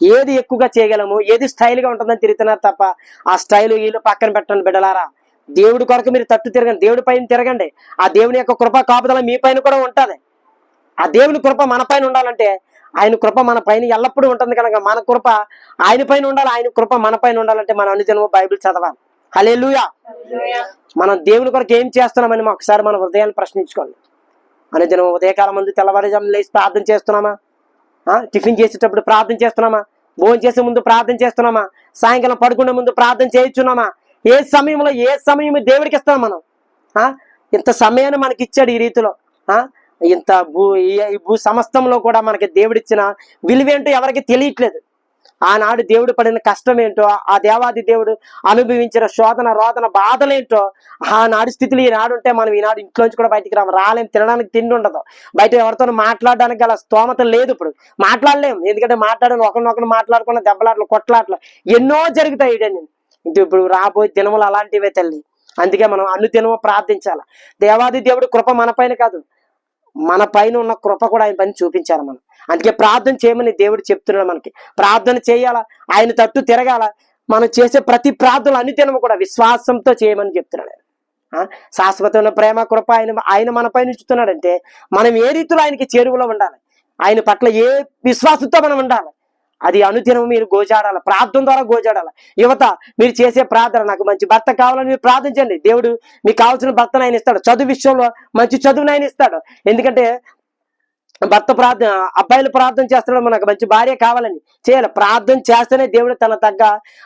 ఏది ఎక్కువగా చేయగలము ఏది స్టైల్గా ఉంటుందని తిరుగుతున్నారు తప్ప ఆ స్టైల్ వీళ్ళు పక్కన పెట్టండి బిడ్డలారా. దేవుడి కొరకు మీరు తట్టు తిరగండి దేవుడి పైన తిరగండి. ఆ దేవుని యొక్క కృప కాపుదల మీ పైన కూడా ఉంటుంది. ఆ దేవుని కృప మన పైన ఉండాలంటే ఆయన కృప మన పైన ఎల్లప్పుడూ ఉంటుంది కనుక మన కృప ఆయన పైన ఉండాలి ఆయన కృప మన పైన ఉండాలంటే మన అనుదినము బైబిల్ చదవాలి. హల్లెలూయా. మనం దేవుని కొరకు ఏం చేస్తున్నామని ఒకసారి మన హృదయాన్ని ప్రశ్నించుకోండి. అనుదినం ఉదయకాలం ముందు తెల్లవారుజామున లేచి ప్రార్థన చేస్తున్నామా? ఆ, టిఫిన్ చేసేటప్పుడు ప్రార్థన చేస్తున్నామా? భోజనం చేసే ముందు ప్రార్థన చేస్తున్నామా? సాయంకాలం పడుకునే ముందు ప్రార్థన చేయించున్నామా? ఏ సమయంలో ఏ సమయం దేవుడికి ఇస్తాం మనం? ఆ, ఇంత సమయాన్ని మనకి ఇచ్చాడు ఈ రీతిలో. ఆ, ఇంత భూ ఈ- ఈ భూ సమస్తంలో కూడా మనకి దేవుడిచ్చిన విలువేంటో ఎవరికి తెలియట్లేదు. ఆనాడు దేవుడు పడిన కష్టం ఏంటో ఆ దేవాది దేవుడు అనుభవించిన శోధన రోదన బాధలేంటో ఆనాడు స్థితిలో ఈనాడు ఉంటే మనం ఈనాడు ఇంట్లోంచి కూడా బయటికి రాము రాలేం తినడానికి తిండి ఉండదు. బయట ఎవరితో మాట్లాడడానికి గల స్తోమత లేదు ఇప్పుడు. మాట్లాడలేము ఎందుకంటే మాట్లాడని ఒకరినొకరు మాట్లాడుకున్న దెబ్బలాట్లు కొట్లాట్లు ఎన్నో జరుగుతాయి నేను ఇంటి ఇప్పుడు రాబోయే దినములు అలాంటివే తల్లి. అందుకే మనం అన్ని దినము ప్రార్థించాలి. దేవాది దేవుడు కృప మన పైన కాదు. మన పైన ఉన్న కృప కూడా ఆయన పని చూపించాలి మనం. అందుకే ప్రార్థన చేయమని దేవుడు చెప్తున్నాడు మనకి. ప్రార్థన చేయాలా? ఆయన తట్టు తిరగాల? మనం చేసే ప్రతి ప్రార్థనలు అన్ని తినము కూడా. విశ్వాసంతో చేయమని చెప్తున్నాడు శాశ్వతమైన ప్రేమ కృప ఆయన ఆయన మన పైన ఉంచుతున్నాడంటే మనం ఏ రీతిలో ఆయనకి చేరువలో ఉండాలి? ఆయన పట్ల ఏ విశ్వాసంతో మనం ఉండాలి? అది అనుదినం మీరు గోజాడాలి. ప్రార్థన ద్వారా గోజాడాలి. యువత మీరు చేసే ప్రార్థన నాకు మంచి భర్త కావాలని మీరు ప్రార్థించండి. దేవుడు మీకు కావాల్సిన భర్తను ఆయన ఇస్తాడు. చదువు విషయంలో మంచి చదువును ఆయన ఇస్తాడు. ఎందుకంటే భర్త ప్రార్థన అబ్బాయిలు ప్రార్థన చేస్తున్నాడు మనకు మంచి భార్య కావాలని చేయాలి. ప్రార్థన చేస్తేనే దేవుడు తన తగ్గ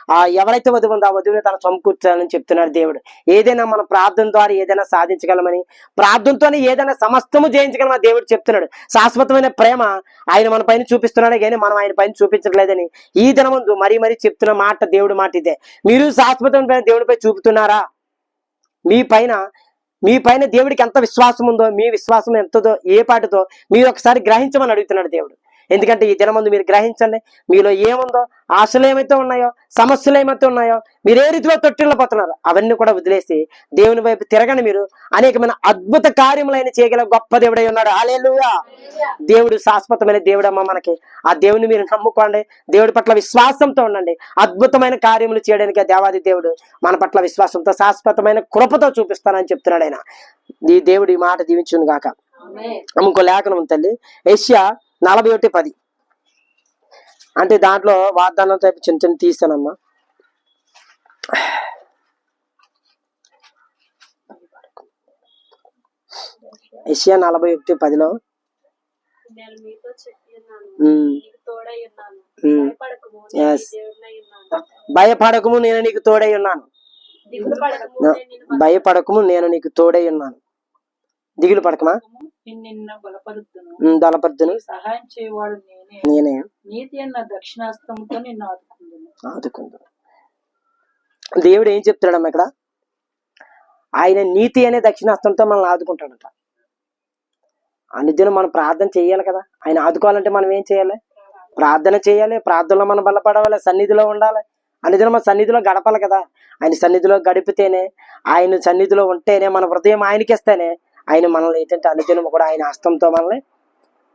ఆ ఎవరైతే వధువు ఉందో ఆ వధువుని తన సమకూర్చాలని చెప్తున్నాడు దేవుడు. ఏదైనా మన ప్రార్థన ద్వారా ఏదైనా సాధించగలమని ప్రార్థనతోనే ఏదైనా సమస్తము జయించగలమని దేవుడు చెప్తున్నాడు. శాశ్వతమైన ప్రేమ ఆయన మన పైన చూపిస్తున్నాడే కానీ మనం ఆయన పైన చూపించట్లేదని ఈ దినముందు మరీ మరీ చెప్తున్న మాట దేవుడు మాట ఇదే. మీరు శాశ్వతమైన దేవుడిపై చూపుతున్నారా? మీ పైన మీ పైన దేవుడికి ఎంత విశ్వాసం ఉందో మీ విశ్వాసం ఎంతదో ఏ పాటితో మీరు ఒకసారి గ్రహించమని అడుగుతున్నాడు దేవుడు. ఎందుకంటే ఈ దినమందు మీరు గ్రహించండి. మీలో ఏముందో ఆశలు ఏమైతే ఉన్నాయో సమస్యలు ఏమైతే ఉన్నాయో మీరు ఏ రీతిలో తొట్టిల్లపోతున్నారు అవన్నీ కూడా వదిలేసి దేవుని వైపు తిరగండి మీరు. అనేకమైన అద్భుత కార్యములైన చేయగల గొప్ప దేవుడై ఉన్నాడు. హాలేలుయా దేవుడు శాశ్వతమైన దేవుడమ్మ మనకి. ఆ దేవుని మీరు నమ్ముకోండి. దేవుడి పట్ల విశ్వాసంతో ఉండండి. అద్భుతమైన కార్యములు చేయడానికి ఆ దేవాది దేవుడు మన పట్ల విశ్వాసంతో శాశ్వతమైన కృపతో చూపిస్తానని చెప్తున్నాడు ఆయన. ఈ దేవుడు ఈ మాట దీవించును గాక ఇంకో లేఖనం తల్లి. ఏషియా నలభై ఒకటి పది. అంటే దాంట్లో వాగ్దానం టైపు చిన్న చిన్న తీస్తానమ్మా. ఏషియా నలభై ఒకటి పదిలో. భయపడకము. నేను నీకు తోడై ఉన్నాను. భయపడకము నేను నీకు తోడై ఉన్నాను. దిగులు పడకమా? బలపరుద్దును. సహాయం చేయవాడు నేనే. నీతి అన్న దక్షిణాస్తంతో నిన్ను ఆదుకుందును. ఆదుకుందు దేవుడు ఏం చెప్తున్నాడమ్మ ఇక్కడ? ఆయన నీతి అనే దక్షిణాస్తంతో మనల్ని ఆదుకుంటాడట. అనుదినం మనం ప్రార్థన చేయాలి కదా. ఆయన ఆదుకోవాలంటే మనం ఏం చేయాలి? ప్రార్థన చేయాలి. ప్రార్థనలో మనం బలపడవాలి సన్నిధిలో ఉండాలి. అనుదినం మన సన్నిధిలో గడపాలి కదా. ఆయన సన్నిధిలో గడిపితేనే ఆయన సన్నిధిలో ఉంటేనే మన హృదయం ఆయనకి ఇస్తేనే ఆయన మనల్ని ఏంటంటే అనుదినం కూడా ఆయన హస్తంతో మనల్ని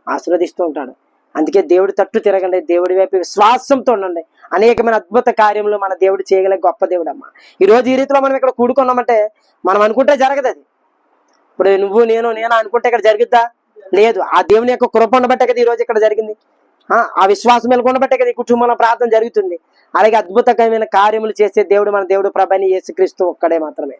ఆశీర్వదిస్తూ ఉంటాడు. అందుకే దేవుడి తట్టు తిరగండి దేవుడి వైపు విశ్వాసంతో ఉండండి. అనేకమైన అద్భుత కార్యములు మన దేవుడు చేయగల గొప్ప దేవుడు అమ్మ ఈ రోజు ఈ రీతిలో మనం ఇక్కడ కూడుకున్నామంటే మనం అనుకుంటే జరగదు అది. ఇప్పుడు నువ్వు నేను నేను అనుకుంటే ఇక్కడ జరుగుద్దా? లేదు. ఆ దేవుని యొక్క కృప ఉండబట్టే కదా ఈ రోజు ఇక్కడ జరిగింది. ఆ, ఆ విశ్వాసం బట్టే కదా ఈ కుటుంబంలో ప్రార్థన జరుగుతుంది. అలాగే అద్భుతకరమైన కార్యములు చేసే దేవుడు మన దేవుడు ప్రభని యేసుక్రీస్తు ఒక్కడే మాత్రమే.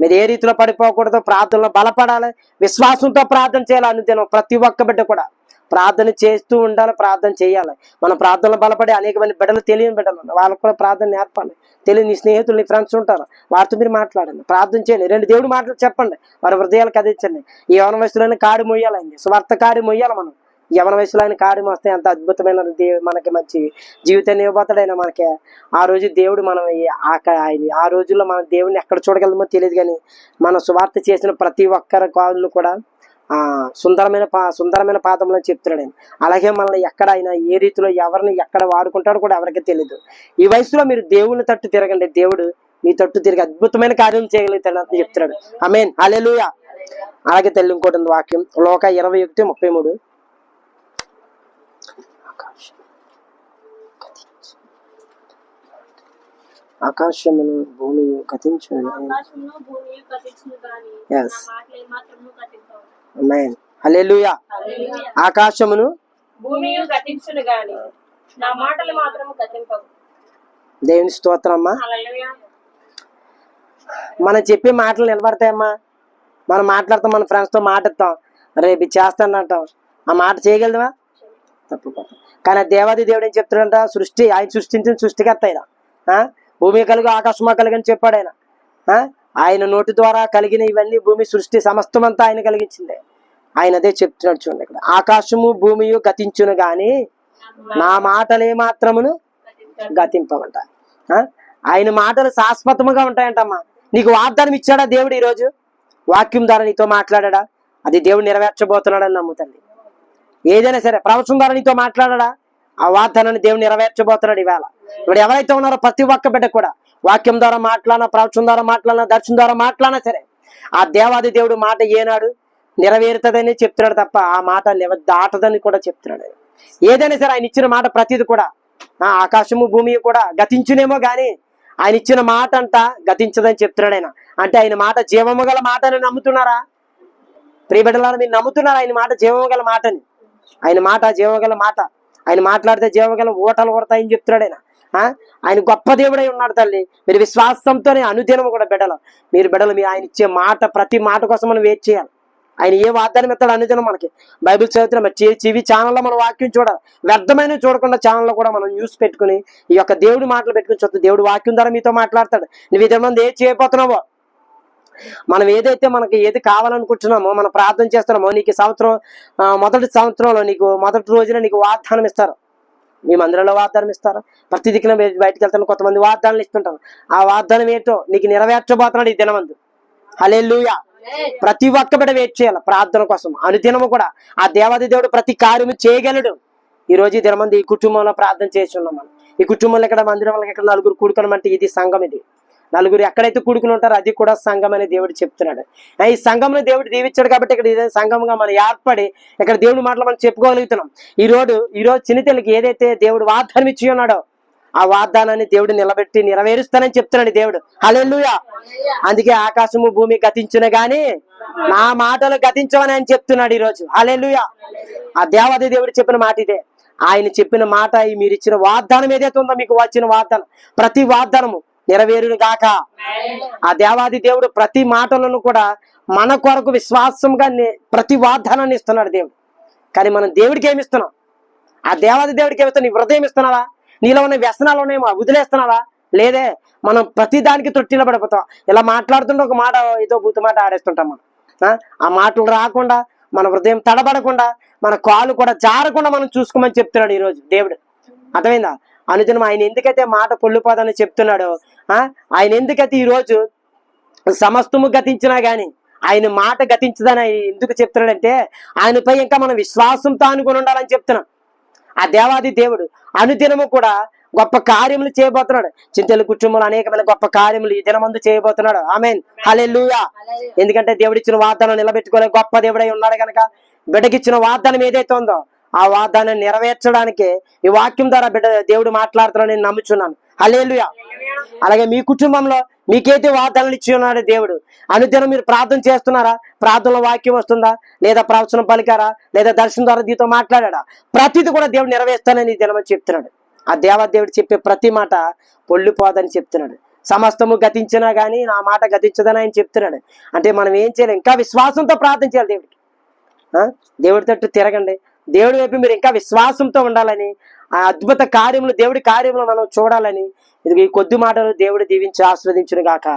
మీరు ఏ రీతిలో పడిపోకూడదు ప్రార్థనలో బలపడాలి విశ్వాసంతో ప్రార్థన చేయాలి అనుదినం ప్రతి ఒక్క బిడ్డ కూడా ప్రార్థన చేస్తూ ఉండాలి ప్రార్థన చేయాలి. మన ప్రార్థనలో బలపడి అనేక మంది బిడ్డలు తెలియని బిడ్డలు వాళ్ళకు కూడా ప్రార్థన నేర్పాలి. తెలియని స్నేహితులు నీ ఫ్రెండ్స్ ఉంటారు. వారితో మీరు మాట్లాడండి. ప్రార్థన చేయండి. రెండు దేవుడు మాటలు చెప్పండి. వారి హృదయాలు కదించండి ఈ యవన వయసులోనే కాడి మొయ్యాలండి స్వార్థ కాడి మొయ్యాలి మనం. యవన వయసులో ఆయన కాడి వస్తే అంత అద్భుతమైన మనకి మంచి జీవితాన్ని ఇవ్వబోతాడైనా మనకి. ఆ రోజు దేవుడు మనం ఆయన ఆ రోజుల్లో మనం దేవుడిని ఎక్కడ చూడగలమో తెలియదు కానీ మన సువార్త చేసిన ప్రతి ఒక్కరి కాళ్ళు కూడా ఆ సుందరమైన పా సుందరమైన పాదంలో చెప్తున్నాడు ఆయన. అలాగే మనల్ని ఎక్కడ ఆయన ఏ రీతిలో ఎవరిని ఎక్కడ వాడుకుంటాడో కూడా ఎవరికి తెలియదు ఈ వయసులో మీరు దేవుని తట్టు తిరగండి. దేవుడు మీ తట్టు తిరిగి అద్భుతమైన కార్యం చేయగలుగుతాడు అని చెప్తున్నాడు. మీన్ అలెలుయా అలాగే తల్లి ఇంకోటి ఉంది వాక్యం. లోక ఇరవై ఒకటి ముప్పై మూడు ఆకాశమును భూమి గతించు ఆకాశంలో భూమి కట్టించును గాని Yes. అమేన్ హల్లెలూయా ఆకాశమును భూమి కట్టించును గాని నా మాటలు మాత్రము కట్టింపవు దేవుని స్తోత్రమ్మా మనం చెప్పే మాటలు నిలబడతాయమ్మా. మనం మాట్లాడతాం మన ఫ్రెండ్స్తో మాట్లాడతాం. రేపు ఇది చేస్తానంటాం. ఆ మాట చేయగలవా? తప్పుకోతాం కానీ దేవాది దేవుడు ఏం చెప్తున్నాడంట సృష్టి ఆయన సృష్టించిన సృష్టికర్త ఆయన. ఆ? భూమి కలుగు ఆకాశమా కలిగని చెప్పాడు ఆయన. ఆ? ఆయన నోటి ద్వారా కలిగిన ఇవన్నీ భూమి సృష్టి సమస్తమంతా ఆయన కలిగించిందే. ఆయన అదే చెప్తున్నాడు చూడండి ఇక్కడ. ఆకాశము భూమియు గతించును గాని నా మాటలే మాత్రమును గతింపమంట ఆ? ఆయన మాటలు శాశ్వతముగా ఉంటాయంటమ్మా. నీకు వాగ్దానం ఇచ్చాడా దేవుడు ఈరోజు? వాక్యం ద్వారా నీతో మాట్లాడాడా అది దేవుడు నెరవేర్చబోతున్నాడని నమ్ముతండి ఏదైనా సరే ప్రవచనం ద్వారా నీతో ఆ వాగ్దానాన్ని దేవుడు నెరవేర్చబోతున్నాడు ఇవాళ. ఇప్పుడు ఎవరైతే ఉన్నారో ప్రతి ఒక్క బిడ్డ కూడా వాక్యం ద్వారా మాట్లాడినా ప్రవచనం ద్వారా మాట్లాడినా దర్శనం ద్వారా మాట్లాడినా సరే ఆ దేవాది దేవుడు మాట ఏనాడు నెరవేరుతుందని చెప్తున్నాడు తప్ప ఆ మాట దాటదని కూడా చెప్తున్నాడు. ఏదైనా సరే ఆయన ఇచ్చిన మాట ప్రతిది కూడా ఆ ఆకాశము భూమి కూడా గతించునేమో గాని ఆయన ఇచ్చిన మాట అంట గతించదని చెప్తున్నాడు ఆయన. అంటే ఆయన మాట జీవము గల మాట అని నమ్ముతున్నారా ప్రియబిడ్డలారా మీరు నమ్ముతున్నారా ఆయన మాట జీవము గల మాటని? ఆయన మాట జీవగల మాట. ఆయన మాట్లాడితే జీవగల ఓటలు కొడతాయని చెప్తున్నాడు ఆయన. ఆయన గొప్ప దేవుడై ఉన్నాడు తల్లి. మీరు విశ్వాసంతోనే అనుదినం కూడా బిడ్డలు మీరు బిడ్డలు మీరు ఆయన ఇచ్చే మాట ప్రతి మాట కోసం మనం వెయిట్ చేయాలి. ఆయన ఏ వాగ్దానం ఇస్తాడు అనుదినం మనకి. బైబిల్ చదువుతున్నాం టీవీ ఛానల్లో మనం వాక్యం చూడాలి. వ్యర్థమైన చూడకుండా ఛానల్లో కూడా మనం న్యూస్ పెట్టుకుని ఈ యొక్క దేవుడి మాటలు పెట్టుకుని చూస్తాం దేవుడు వాక్యం ద్వారా మీతో మాట్లాడతాడు. నువ్వు ఇద్దరు మంది ఏ చేయబోతున్నావో మనం ఏదైతే మనకి ఏది కావాలనుకుంటున్నామో మనం ప్రార్థన చేస్తున్నామో నీకు సంవత్సరం ఆ, మొదటి సంవత్సరంలో నీకు మొదటి రోజున నీకు వాగ్దానం ఇస్తారు. మీ మందిరంలో వాగ్దానం ఇస్తారు. ప్రతి దిక్కున బయ- బయటికి వెళ్తాను కొంతమంది వాగ్దానాలు ఇస్తుంటారు. ఆ వాగ్దానం ఏంటో నీకు నెరవేర్చబోతున్నాడు ఈ దినమందు. హల్లెలూయా. ప్రతి ఒక్క బిడ్డ వెయిట్ చేయాలి ప్రార్థన కోసం. అనుదినము కూడా ఆ దేవాది దేవుడు ప్రతి కార్యము చేయగలడు. ఈ రోజు దినమంది ఈ కుటుంబంలో ప్రార్థన చేసి ఉన్నాం మనం. ఈ కుటుంబంలో ఇక్కడ మందిరంలో ఇక్కడ నలుగురు కూడుకోనమంటే ఇది సంఘం ఇది. నలుగురు ఎక్కడైతే కూడుకుని ఉంటారో అది కూడా సంఘం అని దేవుడు చెప్తున్నాడు. ఈ సంఘంలో దేవుడు దీవించాడు కాబట్టి ఇక్కడ ఇదే సంఘంగా మనం ఏర్పడి ఇక్కడ దేవుడి మాటలు మనం చెప్పుకోగలుగుతున్నాం. ఈ రోజు ఈ రోజు ఏదైతే దేవుడు వాగ్దానం ఇచ్చి ఉన్నాడో ఆ వాగ్దానాన్ని దేవుడు నిలబెట్టి నెరవేరుస్తానని చెప్తున్నాడు దేవుడు. హలెల్లుయా. అందుకే ఆకాశము భూమి గతించును గాని నా మాటలు గతించవని ఆయన చెప్తున్నాడు ఈ రోజు. ఆ దేవాది దేవుడు చెప్పిన మాట ఇదే. ఆయన చెప్పిన మాట మీరు ఇచ్చిన వాగ్దానం ఏదైతే ఉందో మీకు వచ్చిన వాగ్దానం ప్రతి వాగ్దానము నెరవేరును గాక ఆ దేవాది దేవుడు ప్రతి మాటలను కూడా మన కొరకు విశ్వాసంగా ప్రతి వాగ్దానాన్ని ఇస్తున్నాడు దేవుడు. కానీ మనం దేవుడికి ఏమి ఇస్తున్నాం? ఆ దేవాది దేవుడికి ఏమిస్తావు నీ హృదయం ఇస్తున్నావా? నీలో ఉన్న వ్యసనాలు ఉన్నాయేమో వదిలేస్తున్నావా? లేదే మనం ప్రతి దానికి తొట్టిలో పడిపోతాం. ఇలా మాట్లాడుతుంటే ఒక మాట ఏదో బూతు మాట ఆడేస్తుంటాం మనం. ఆ? మాటలు రాకుండా మన హృదయం తడబడకుండా మన కాలు కూడా జారకుండా మనం చూసుకోమని చెప్తున్నాడు ఈరోజు దేవుడు. అర్థమైందా? అనుదినం ఆయన ఎందుకైతే మాట పొల్లిపోదని చెప్తున్నాడో ఆ? ఆయన ఎందుకైతే ఈ రోజు సమస్తము గతించినా కానీ ఆయన మాట గతించదని ఆయన ఎందుకు చెప్తున్నాడంటే ఆయనపై ఇంకా మనం విశ్వాసంతో అనుకుని ఉండాలని చెప్తున్నాం. ఆ దేవాది దేవుడు అనుదినము కూడా గొప్ప కార్యములు చేయబోతున్నాడు. చింతల కుటుంబంలో అనేకమైన గొప్ప కార్యములు ఈ దినమందు చేయబోతున్నాడు. ఆమెన్. హల్లెలూయా. ఎందుకంటే దేవుడిచ్చిన వాగ్దానం నిలబెట్టుకోలే గొప్ప దేవుడై ఉన్నాడు కనుక బిడ్డకిచ్చిన వాగ్దానం ఏదైతే ఉందో ఆ వాగ్దానం నెరవేర్చడానికి ఈ వాక్యం ద్వారా బిడ్డ దేవుడు మాట్లాడుతున్నాడు నేను నమ్ముచున్నాను. అలేలుయ అలాగే మీ కుటుంబంలో మీకైతే వాగ్దానాలు ఇచ్చి ఉన్నాడు దేవుడు? అనుదినం మీరు ప్రార్థన చేస్తున్నారా? ప్రార్థనలో వాక్యం వస్తుందా? లేదా ప్రవచనం పలికారా? లేదా దర్శనం ద్వారా దీంతో మాట్లాడా ప్రతిది కూడా దేవుడు నెరవేర్స్తానని ఈ దినమని చెప్తున్నాడు. ఆ దేవదేవుడు చెప్పే ప్రతి మాట పొళ్ళిపోదని చెప్తున్నాడు. సమస్తము గతించినా కానీ నా మాట గతించదని ఆయన చెప్తున్నాడు. అంటే మనం ఏం చేయాలి. ఇంకా విశ్వాసంతో ప్రార్థన చేయాలి దేవుడికి. ఆ? దేవుడి తట్టు తిరగండి. దేవుడి వైపు మీరు ఇంకా విశ్వాసంతో ఉండాలని ఆ అద్భుత కార్యములు దేవుడి కార్యములు మనం చూడాలని. ఇది ఈ కొద్ది మాటలు దేవుడు దీవించి ఆస్వాదించును గాక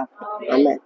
అమ్మాయి